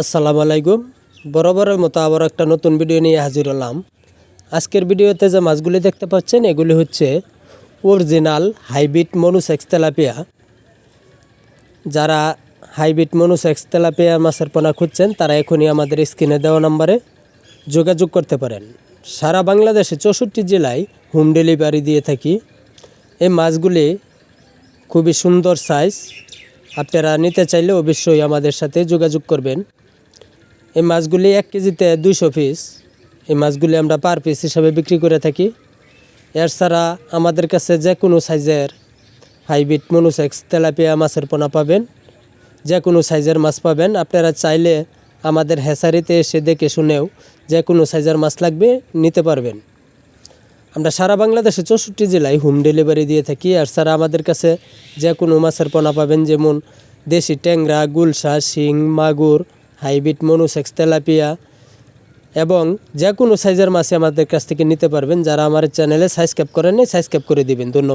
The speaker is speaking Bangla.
আসসালামু আলাইকুম। বরাবরের মতো আবার একটা নতুন ভিডিও নিয়ে হাজির হলাম। আজকের ভিডিওতে যে মাছগুলি দেখতে পাচ্ছেন, এগুলি হচ্ছে অরিজিনাল হাইব্রিড মনুসেক্স তেলাপিয়া। যারা হাইব্রিড মনুসেক্স তেলাপিয়া মাছের পোনা খুঁজছেন, তারা এখনই আমাদের স্ক্রিনে দেওয়া নম্বরে যোগাযোগ করতে পারেন। সারা বাংলাদেশে চৌষট্টি জেলায় হোম ডেলিভারি দিয়ে থাকি। এই মাছগুলি খুবই সুন্দর সাইজ আপনারা নিতে চাইলে অবশ্যই আমাদের সাথে যোগাযোগ করবেন। এই মাছগুলি এক কেজিতে দুইশো পিস এই মাছগুলি আমরা পার পিস হিসাবে বিক্রি করে থাকি। এর ছাড়া আমাদের কাছে যে কোনো সাইজের হাইব্রিড মনুসেক্স তেলাপিয়া মাছের পোনা পাবেন। যে কোনো সাইজের মাছ পাবেন। আপনারা চাইলে আমাদের হেসারিতে এসে দেখে শুনেও যে কোনো সাইজের মাছ লাগবে নিতে পারবেন। আমরা সারা বাংলাদেশে চৌষট্টি জেলায় হোম ডেলিভারি দিয়ে থাকি। আর ছাড়া আমাদের কাছে যে কোনো মাছের পোনা পাবেন যেমন দেশি ট্যাংরা, গুলশা, শিং, মাগুর হাইব্রিড মনুসেক্স তেলাপিয়া এবং যে কোনো সাইজের মাছই আমাদের কাছ থেকে নিতে পারবেন। যারা আমার চ্যানেলে সাবস্ক্রাইব করেন সাবস্ক্রাইব করে দিবেন। ধন্যবাদ।